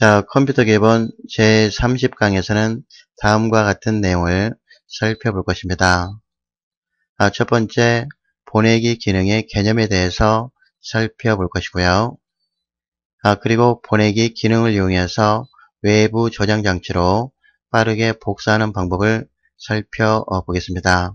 자, 컴퓨터 기본 제30강에서는 다음과 같은 내용을 살펴볼 것입니다. 아, 첫 번째, 보내기 기능의 개념에 대해서 살펴볼 것이고요. 아, 그리고 보내기 기능을 이용해서 외부 저장 장치로 빠르게 복사하는 방법을 살펴보겠습니다.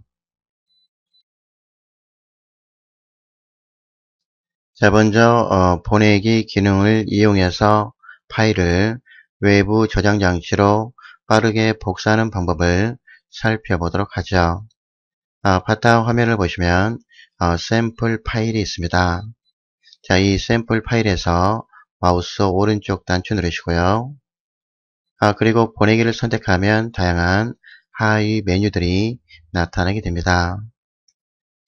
자, 먼저 어, 보내기 기능을 이용해서 파일을 외부 저장 장치로 빠르게 복사하는 방법을 살펴보도록 하죠. 아, 바탕 화면을 보시면 어, 샘플 파일이 있습니다. 자, 이 샘플 파일에서 마우스 오른쪽 단추 누르시고요. 아, 그리고 보내기를 선택하면 다양한 하위 메뉴들이 나타나게 됩니다.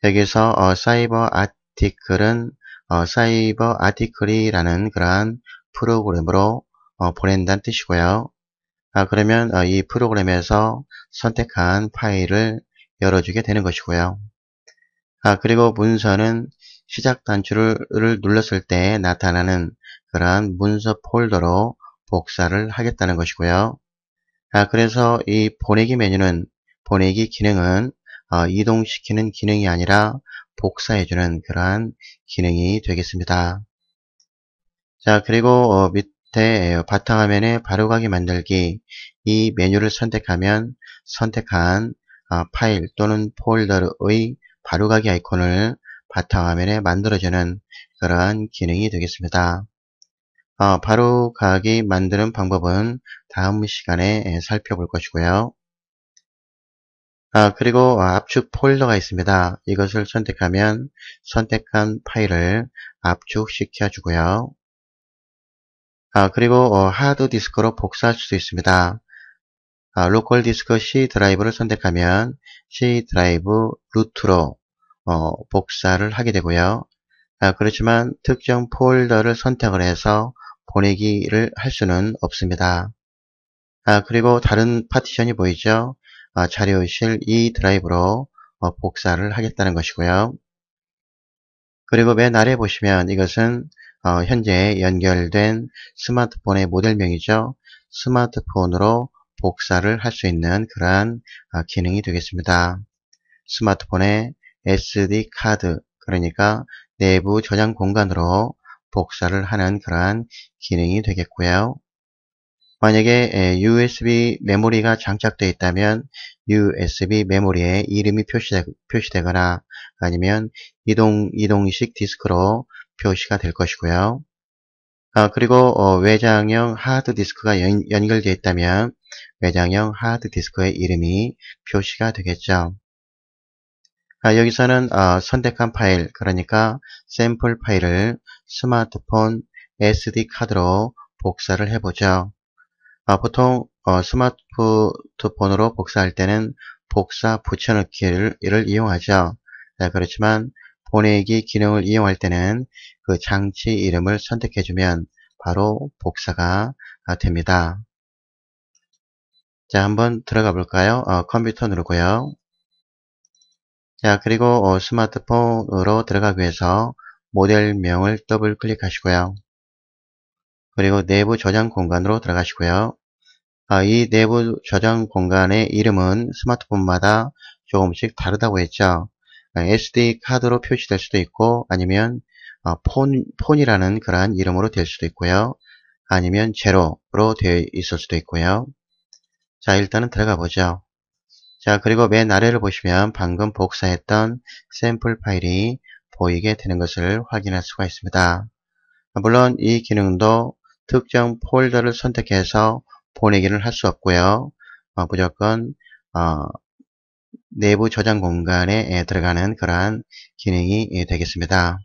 여기서 어, 사이버 아티클은 어, 사이버 아티클이라는 그러한 프로그램으로 어, 보낸다는 뜻이고요. 아, 그러면 어, 이 프로그램에서 선택한 파일을 열어주게 되는 것이고요. 아, 그리고 문서는 시작 단추를 눌렀을 때 나타나는 그러한 문서 폴더로 복사를 하겠다는 것이고요. 아, 그래서 이 보내기 메뉴는 보내기 기능은 어, 이동시키는 기능이 아니라 복사해주는 그러한 기능이 되겠습니다. 자 그리고 어, 밑에 바탕화면에 바로가기 만들기 이 메뉴를 선택하면 선택한 어, 파일 또는 폴더의 바로가기 아이콘을 바탕화면에 만들어주는 그러한 기능이 되겠습니다. 어, 바로가기 만드는 방법은 다음 시간에 살펴볼 것이고요. 아, 그리고 압축 폴더가 있습니다. 이것을 선택하면 선택한 파일을 압축시켜 주고요. 아, 그리고 어, 하드 디스크로 복사할 수도 있습니다. 아, 로컬 디스크 C 드라이브를 선택하면 C 드라이브 루트로 어, 복사를 하게 되고요. 아, 그렇지만 특정 폴더를 선택을 해서 보내기를 할 수는 없습니다. 아, 그리고 다른 파티션이 보이죠? 아, 자료실 E 드라이브로 어, 복사를 하겠다는 것이고요. 그리고 맨 아래 보시면 이것은 어, 현재 연결된 스마트폰의 모델명이죠. 스마트폰으로 복사를 할 수 있는 그러한 어, 기능이 되겠습니다. 스마트폰의 SD 카드 그러니까 내부 저장 공간으로 복사를 하는 그러한 기능이 되겠고요. 만약에 USB 메모리가 장착되어 있다면 USB 메모리에 이름이 표시되, 표시되거나 아니면 이동, 이동식 디스크로 표시가 될 것이고요. 아, 그리고 어, 외장형 하드디스크가 연, 결되어 있다면 외장형 하드디스크의 이름이 표시가 되겠죠. 아, 여기서는 어, 선택한 파일, 그러니까 샘플 파일을 스마트폰 SD카드로 복사를 해보죠. 아, 보통 어, 스마트폰으로 복사할 때는 복사 붙여넣기를 이용하죠. 네, 그렇지만 보내기 기능을 이용할 때는 그 장치 이름을 선택해주면 바로 복사가 아, 됩니다. 자, 한번 들어가 볼까요? 어, 컴퓨터 누르고요. 자, 그리고 어, 스마트폰으로 들어가기 위해서 모델명을 더블 클릭하시고요. 그리고 내부 저장 공간으로 들어가시고요. 아, 이 내부 저장 공간의 이름은 스마트폰마다 조금씩 다르다고 했죠. SD 아, 카드로 표시될 수도 있고 아니면 아, 폰, 폰이라는 그러한 이름으로 될 수도 있고요. 아니면 제로로 되어 있을 수도 있고요. 자 일단은 들어가 보죠. 자 그리고 맨 아래를 보시면 방금 복사했던 샘플 파일이 보이게 되는 것을 확인할 수가 있습니다. 물론 이 기능도 특정 폴더를 선택해서 보내기를 할수 없고요. 어, 무조건 어, 내부 저장 공간에 들어가는 그러한 기능이 되겠습니다.